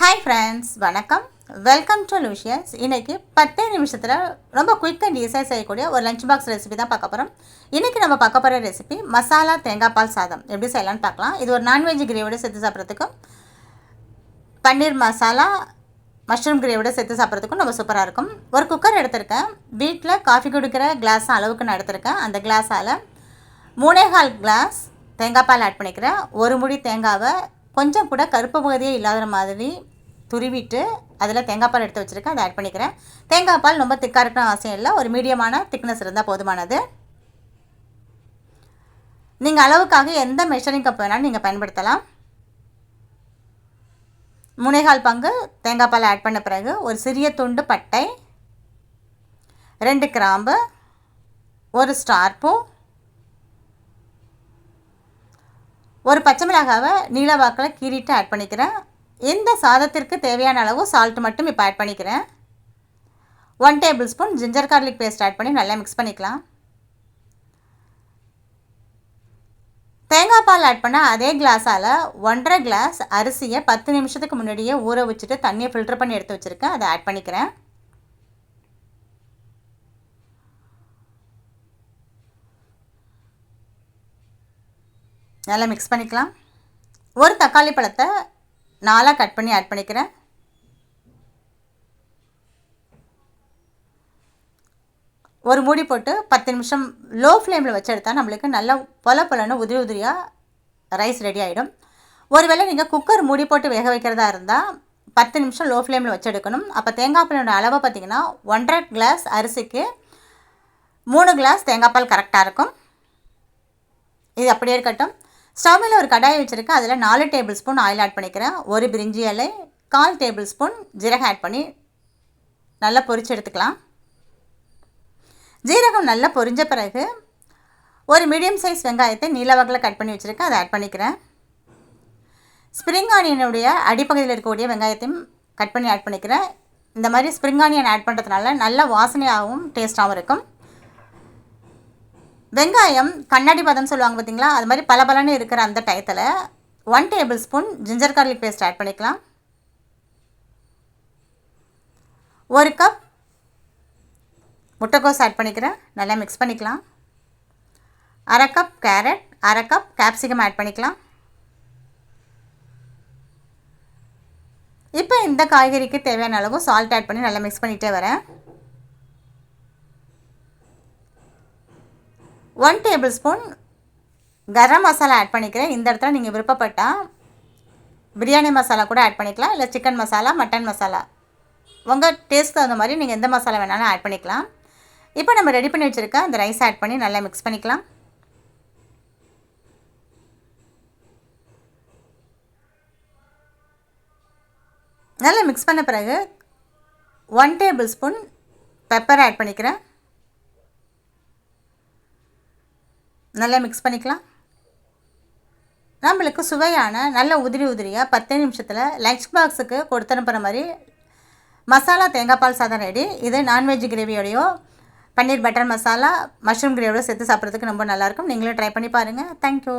Hi friends வணக்கம். Welcome to Luscious இன்றைக்கி பத்தே நிமிஷத்தில் ரொம்ப குயிக் அண்ட் ஈஸியாக செய்யக்கூடிய ஒரு லஞ்ச் பாக்ஸ் ரெசிபி தான் பார்க்க போகிறோம் இன்றைக்கி நம்ம பார்க்க போகிற ரெசிபி மசாலா தேங்காய் பால் சாதம். எப்படி செய்யலாம்னு பார்க்கலாம். இது ஒரு நான்வெஜ் கிரேவியோட சேர்த்து சாப்பிட்றதுக்கும் பன்னீர் மசாலா மஷ்ரூம் கிரேவியோட சேர்த்து சாப்பிட்றதுக்கும் ரொம்ப சூப்பராக இருக்கும். ஒரு குக்கர் எடுத்திருக்கேன். வீட்டில் காஃபி குடிக்கிற கிளாஸ் அளவுக்கு நான் எடுத்திருக்கேன். அந்த கிளாஸால் மூணேகால் கிளாஸ் தேங்காய் பால் ஆட் பண்ணிக்கிறேன். ஒரு முடி தேங்காவை கொஞ்சம் கூட கருப்பு பகுதியே இல்லாத மாதிரி துருவிட்டு அதில் தேங்காய் பால் எடுத்து வச்சுருக்கேன் அதை ஆட் பண்ணிக்கிறேன். தேங்காய் பால் ரொம்ப திக்காக இருக்கணும் அவசியம் இல்லை ஒரு மீடியமான திக்னஸ் இருந்தால் போதுமானது. நீங்கள் அளவுக்காக எந்த மெஷரிங் கப் வேணாலும் நீங்கள் பயன்படுத்தலாம். முனைகால் பங்கு தேங்காய் பால் ஆட் பண்ண பிறகு ஒரு சிறிய துண்டு பட்டை ரெண்டு கிராம்பு ஒரு ஸ்டார் பூ ஒரு பச்சை மிளகாவை நீளவாக்கில் கீறிட்டு ஆட் பண்ணிக்கிறேன். இந்த சாதத்திற்கு தேவையான அளவு சால்ட் மட்டும் இப்போ ஆட் பண்ணிக்கிறேன். One tablespoon ginger garlic paste add பண்ணி நல்லா மிக்ஸ் பண்ணிக்கலாம். தேங்காய் பால் ஆட் பண்ண அதே கிளாஸால் ஒன்றரை கிளாஸ் அரிசியை பத்து நிமிஷத்துக்கு முன்னாடியே ஊற வச்சுட்டு தண்ணியை ஃபில்டர் பண்ணி எடுத்து வச்சுருக்கேன். அதை ஆட் பண்ணிக்கிறேன். நல்லா மிக்ஸ் பண்ணிக்கலாம். ஒரு தக்காளி பழத்தை நாலாக கட் பண்ணி ஆட் பண்ணிக்கிறேன். ஒரு மூடி போட்டு பத்து நிமிஷம் லோ ஃப்ளேமில் வச்சு எடுத்தால் நம்மளுக்கு நல்லா பொல பொலன்னு உதிரி உதிரியாக ரைஸ் ரெடி ஆகிடும் ஒருவேளை நீங்கள் குக்கர் மூடி போட்டு வேக வைக்கிறதா இருந்தால் பத்து நிமிஷம் லோ ஃப்ளேமில் வச்சு எடுக்கணும். அப்போ தேங்காய் பாலோட அளவை பார்த்திங்கன்னா ஒன்றரை கிளாஸ் அரிசிக்கு மூணு கிளாஸ் தேங்காய் பால் கரெக்டாக இருக்கும். இது அப்படியே இருக்கட்டும். ஸ்டவ் மேலே ஒரு கடாயை வச்சுருக்கேன். அதில் நாலு டேபிள் ஸ்பூன் ஆயில் ஆட் பண்ணிக்கிறேன். ஒரு பிரிஞ்சி இலை கால் டேபிள் ஸ்பூன் ஜீரகம் ஆட் பண்ணி நல்லா பொரிச்சு எடுத்துக்கலாம். ஜீரகம் நல்லா பொரிஞ்ச பிறகு ஒரு மீடியம் சைஸ் வெங்காயத்தை நீலவாக்கில் கட் பண்ணி வச்சுருக்கேன். அதை ஆட் பண்ணிக்கிறேன். ஸ்ப்ரிங் ஆனியனுடைய அடிப்பகுதியில் இருக்கக்கூடிய வெங்காயத்தையும் கட் பண்ணி ஆட் பண்ணிக்கிறேன். இந்த மாதிரி ஸ்ப்ரிங் ஆனியன் ஆட் பண்ணுறதுனால நல்ல வாசனையாகவும் டேஸ்ட்டாகவும் இருக்கும். வெங்காயம் கண்ணாடி பதம் சொல்லுவாங்க பார்த்தீங்களா? அது மாதிரி பல பலன்னு இருக்கிற அந்த டயத்தில் one tablespoon ginger garlic paste add பண்ணிக்கலாம். ஒரு கப் முட்டைக்கோஸ் ஆட் பண்ணிக்கிறேன். நல்லா மிக்ஸ் பண்ணிக்கலாம். அரை கப் கேரட் அரை கப் கேப்சிகம் ஆட் பண்ணிக்கலாம். இப்போ இந்த காய்கறிக்கு தேவையான அளவு சால்ட் ஆட் பண்ணி நல்லா மிக்ஸ் பண்ணிகிட்டே வரேன். One tablespoon garam masala add பண்ணிக்கிறேன். இந்த இடத்துல நீங்கள் விருப்பப்பட்டால் பிரியாணி மசாலா கூட ஆட் பண்ணிக்கலாம். இல்லை சிக்கன் மசாலா மட்டன் மசாலா உங்கள் டேஸ்ட் தகுந்த மாதிரி நீங்கள் எந்த மசாலா வேணாலும் ஆட் பண்ணிக்கலாம். இப்போ நம்ம ரெடி பண்ணி வச்சுருக்க அந்த ரைஸ் ஆட் பண்ணி நல்லா மிக்ஸ் பண்ணிக்கலாம். நல்லா மிக்ஸ் பண்ண பிறகு one tablespoon pepper add பண்ணிக்கிறேன். நல்லா மிக்ஸ் பண்ணிக்கலாம். நம்மளுக்கு சுவையான நல்ல உதிரி உதிரியாக பத்து நிமிஷத்தில் லஞ்ச் பாக்ஸுக்கு கொடுத்து அனுப்புகிற மாதிரி மசாலா தேங்காய் பால் சாதம் ரெடி இது நான்வெஜ் கிரேவியோடையோ பன்னீர் பட்டர் மசாலா மஷ்ரூம் கிரேவியோட சேர்த்து சாப்பிட்றதுக்கு ரொம்ப நல்லாயிருக்கும் நீங்களும் ட்ரை பண்ணி பாருங்கள் தேங்க்யூ